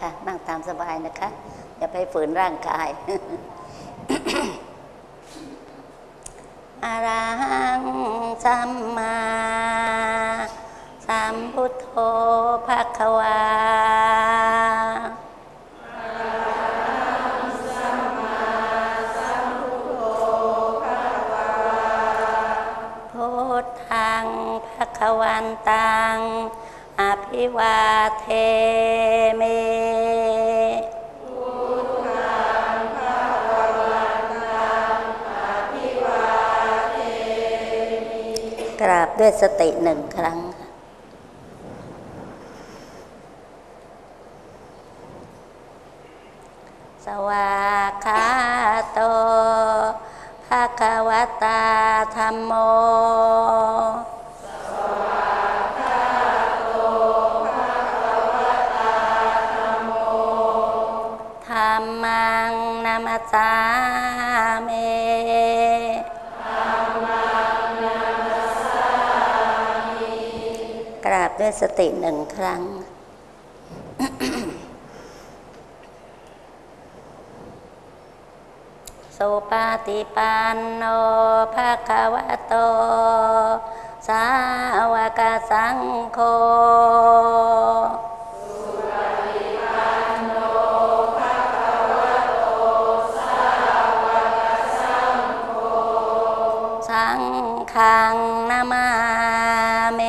ค่ะนั่งตามสบายนะคะ อย่าไปฝืนร่างกายอารังสัมมาสัมพุทโธภะคะวาพุทธังภะคะวันตัง อภิวาเทเมกราบด้วยสติหนึ่งครั้งค่ะ นามัสสามิกราบด้วยสติหนึ่งครั้งสุปาติปันโนภะคะวะโต สาวกสังโฆ งฆังนามาเม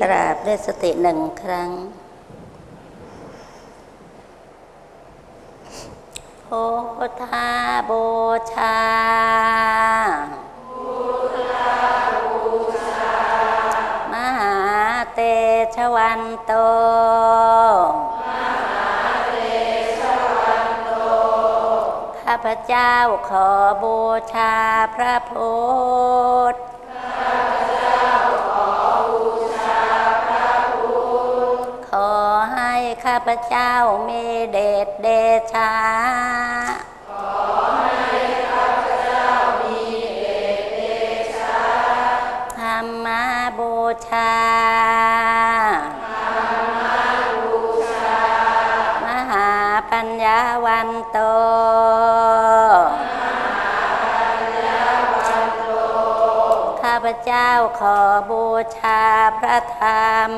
กราบด้วยสติหนึ่งครั้งโพธาโบูชามหาเตชะวันโตาพเจ้าขอบูชาพระพุทธขอให้ข้าพเจ้ามีเดชเดชาธรรมบูชา มหาปัญญาวันโต ข้าพเจ้าขอบูชาพระธรรม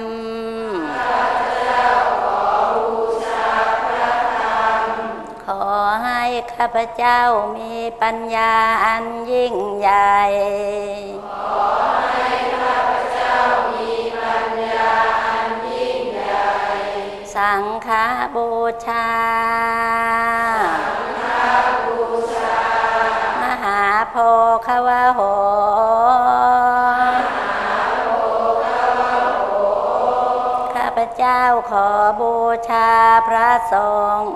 ขอให้ข้าพเจ้ามีปัญญาอันยิ่งใหญ่สังฆบูชา มหาโพคาวะ จ้าขอบูชาพระสงฆ์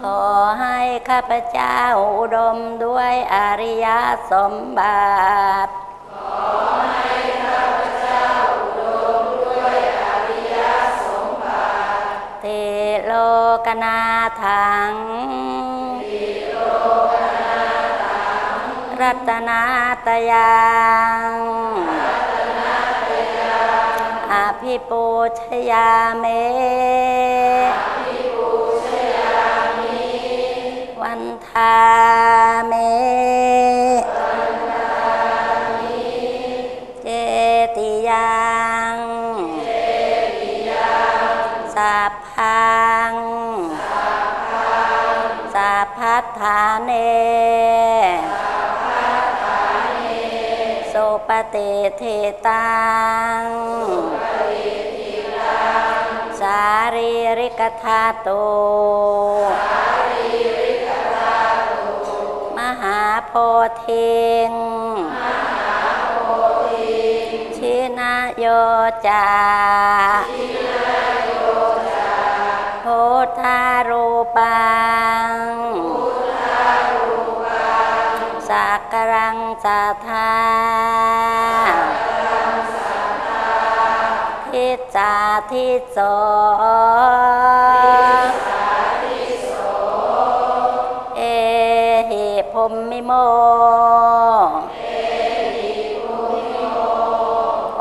ขอให้ข้าพเจ้าอุดมด้วยอริยสมบัติเตโลกนาถัง รัตนาตยังอภิปูชยาเม วันทาเม เจติยังสัพพังสัพพัทธาเน ปฏิทิตัง สารีริกธาตุ มหาโพธิงชินโยจาโพธารูปัง สัการังสัทธาทิจาทิโสเอหิพมมิโม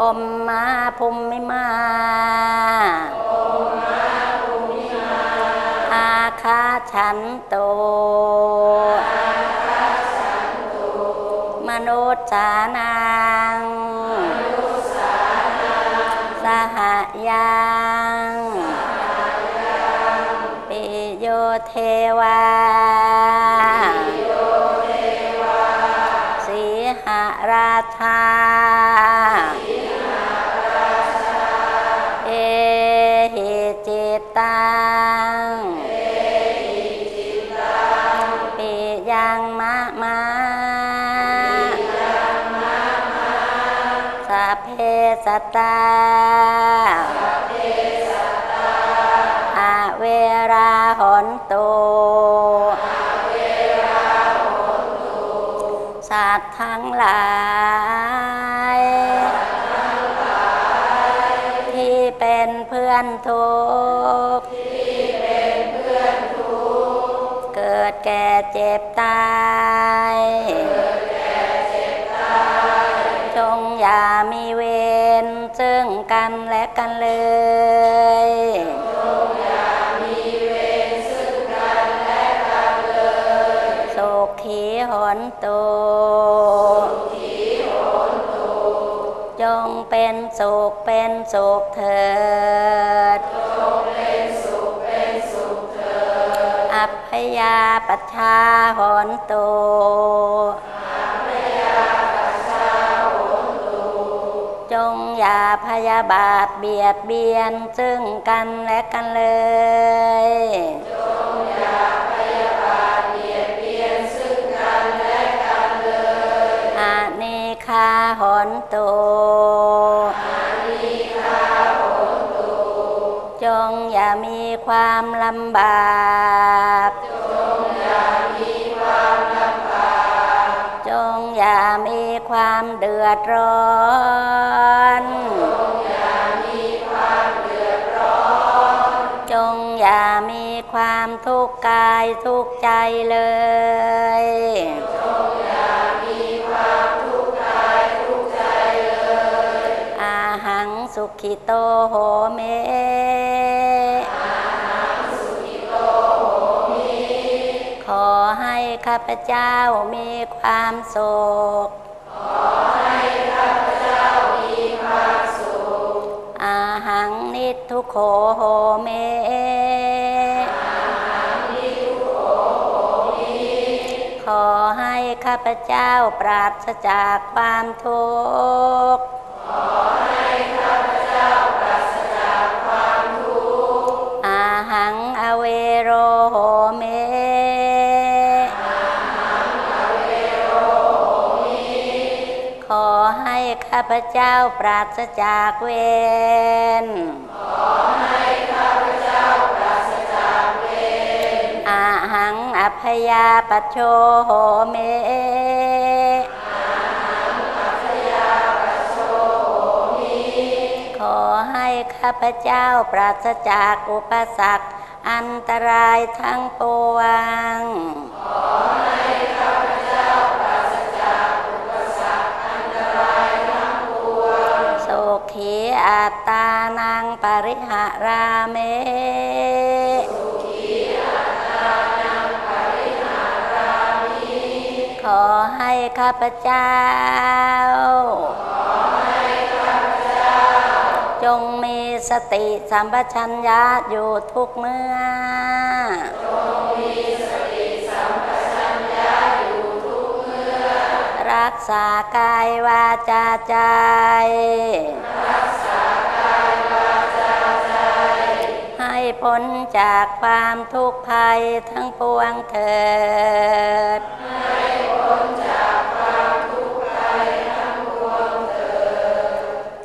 อมมาพมมิมาอาคาฉันโต มนุษย์สานังสหยังปิโยเทวาสีหราชาเอหิจิตตังปิยังมะมา สัตตาอาเวราหนตุสัตว์ทั้งหลาย ที่เป็นเพื่อนทุกข์เกิดแก่เจ็บตายจงอย่ามีเว่ กันและกันเลยสุขีหนตุจงเป็นสุขเป็นสุขเถิดอัพพยาปัชชาหนตุ ยาพยาบาทเบียดเบียนซึ่งกันและกันเลยจงอย่าพยาบาทบียเบียนซึ่งกันและกันเลยอานิคาหนตุอานิคาหนตุจงอย่ามีความลำบากจงอย่ามีความลำบากจงอย่ามีความเดือดร้อนามทุกกายทุกใจเลยจงอย่ามีความทุกกายทุกใจเลยอาหังสุขิโตโหเมอาหังสุขิโตโหมิขอให้ข้าพเจ้ามีความสุขขอให้ข้าพเจ้ามีความสุขอาหังนิทุโคโหเมาพเจ้าปราศจากความทุกข์ขอให้ข้าพเจ้าปราศจากความทุกข์อาหังอเวโรโหเมอหังอเวโรโหมขอให้ข้าพเจ้าปราศจากเวร อภยาปโชโหเมขอให้ข้าพเจ้าปราศจากอุปสรรคอันตรายทั้งปวงสุขีอัตตานังปริหาราเม ขอให้ข้าพเจ้า จงมีสติสัมปชัญญะอยู่ทุกเมื่อ รักษากายวาจาใจ ให้พ้นจากความทุกข์ภัยทั้งปวงเถิด